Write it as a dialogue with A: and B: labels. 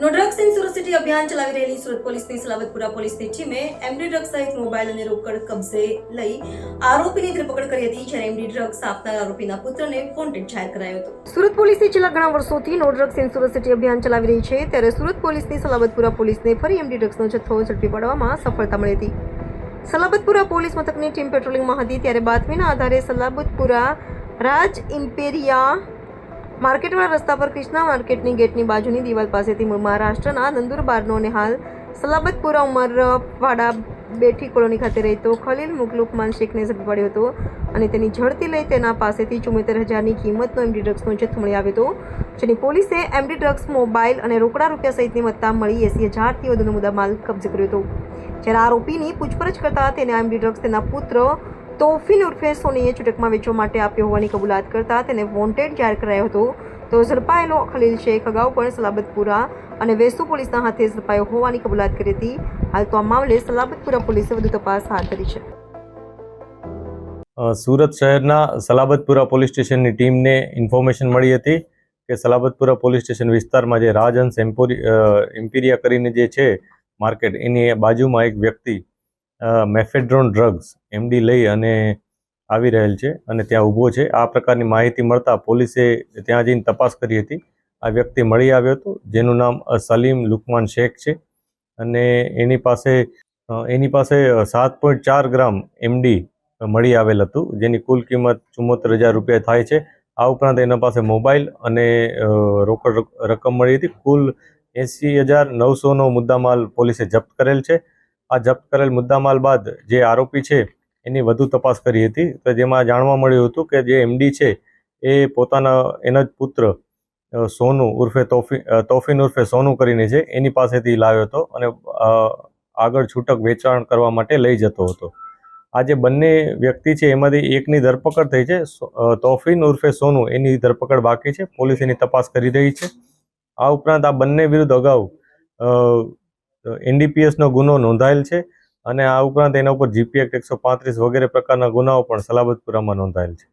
A: No drugs in Surat city અભિયાન ચલાવી રહેલી સુરત પોલીસની સલાબતપુરા પોલીસની ટીમે એમડી ડ્રગ્સ સહિત મોબાઈલ અને રોકડ કબજે લઈ આરોપીની ધરપકડ કરી હતી, જ્યારે એમડી ડ્રગ્સ આપનાર આરોપીના પુત્રને વોન્ટેડ જાહેર કરાયો હતો. સુરત પોલીસે છેલ્લા ઘણા વર્ષોથી no drugs in Surat city અભિયાન ચલાવી રહી છે, ત્યારે સુરત પોલીસની સલાબતપુરા પોલીસને ફરી એમડી ડ્રગ્સનો જથ્થો ઝડપી પાડવામાં સફળતા મળી હતી. સલાબતપુરા પોલીસ મથકની ટીમ પેટ્રોલિંગમાં હતી, ત્યારે બાતમીના આધારે સલાબતપુરા રાજ ઇમ્પેરિયા માર્કેટવાળા રસ્તા પર કૃષ્ણા માર્કેટની ગેટની બાજુની દિવાલ પાસેથી મૂળ મહારાષ્ટ્રના નંદુરબારનો અને હાલ સલાબતપુરા ઉમરવાડા બેઠી કોલોની ખાતે રહેતો ખલીલ મુકલુકમાન શેખને ઝડપી પડ્યો હતો અને તેની ઝડપી લઈ તેના પાસેથી ચુમ્મોતેર હજારની કિંમતનો એમડી ડ્રગ્સનો જથ્થો મળી આવ્યો હતો, જેની પોલીસે એમડી ડ્રગ્સ, મોબાઈલ અને રોકડા રૂપિયા સહિતની મત્તા મળી એસી હજારથી વધુનો મુદ્દામાલ કબજે કર્યો હતો. જ્યારે આરોપીની પૂછપરછ કરતા તેને એમડી ડ્રગ્સ તેના પુત્ર તોફિન ઉર્ફે સોનીએ છૂટકમાં વેચવા માટે આપ્યો હોવાની કબૂલાત કરતા તેને વોન્ટેડ જાહેર કરાયો હતો. તો ઝડપાયેલો ખલીલ શેખ અગાઉ પણ સલાબતપુરા અને વેસુ પોલીસના હાથે ઝડપાયો હોવાની કબૂલાત કરી હતી. હાલ તો આ મામલે સલાબતપુરા પોલીસે વધુ તપાસ હાથ ધરી છે.
B: સુરત શહેરના સલાબતપુરા પોલીસ સ્ટેશનની ટીમને ઇન્ફોર્મેશન મળી હતી કે સલાબતપુરા પોલીસ સ્ટેશન વિસ્તારમાં જે રાજહંસ એમ્પોરી એમ્પિરિયા કરીને જે છે, માર્કેટ એની બાજુમાં એક વ્યક્તિ મેફેડ્રોન ડ્રગ્સ એમડી લઈ અને આવી રહેલ છે અને ત્યાં ઊભો છે. આ પ્રકારની માહિતી મળતા પોલીસે ત્યાં જઈને તપાસ કરી હતી. આ વ્યક્તિ મળી આવ્યો હતો, જેનું નામ સલીમ લુકમાન શેખ છે અને એની પાસે એની પાસે સાત પોઈન્ટ ચાર ગ્રામ એમડી મળી આવેલ હતું, જેની કુલ કિંમત ચુમ્મોતેર હજાર રૂપિયા થાય છે. આ ઉપરાંત એના પાસે મોબાઈલ અને રોકડ રક- રકમ મળી હતી. કુલ એંસી હજાર નવસોનો મુદ્દામાલ પોલીસે જપ્ત કરેલ છે. આ જપ્ત કરેલ મુદ્દામાલ બાદ જે આરોપી છે, એની વધુ તપાસ કરી હતી. તો જેમાં જાણવા મળ્યું હતું કે જે એમડી છે, એ પોતાના, એના જ પુત્ર સોનું ઉર્ફે તોફી તોફીન ઉર્ફે સોનુ કરીને છે, એની પાસેથી લાવ્યો હતો અને આગળ છૂટક વેચાણ કરવા માટે લઈ જતો હતો. આ જે બંને વ્યક્તિ છે, એમાંથી એકની ધરપકડ થઈ છે તોફીન ઉર્ફે સોનુ, એની ધરપકડ બાકી છે, પોલીસ એની તપાસ કરી રહી છે. આ ઉપરાંત આ બંને વિરુદ્ધ અગાઉ એનડીપીએસનો ગુનો નોંધાયેલ છે અને આ ઉપરાંત એના ઉપર જીપી એક્ટ એકસો પાંત્રીસ વગેરે પ્રકારના ગુનાઓ પણ સલાબતપુરામાં નોંધાયેલ છે.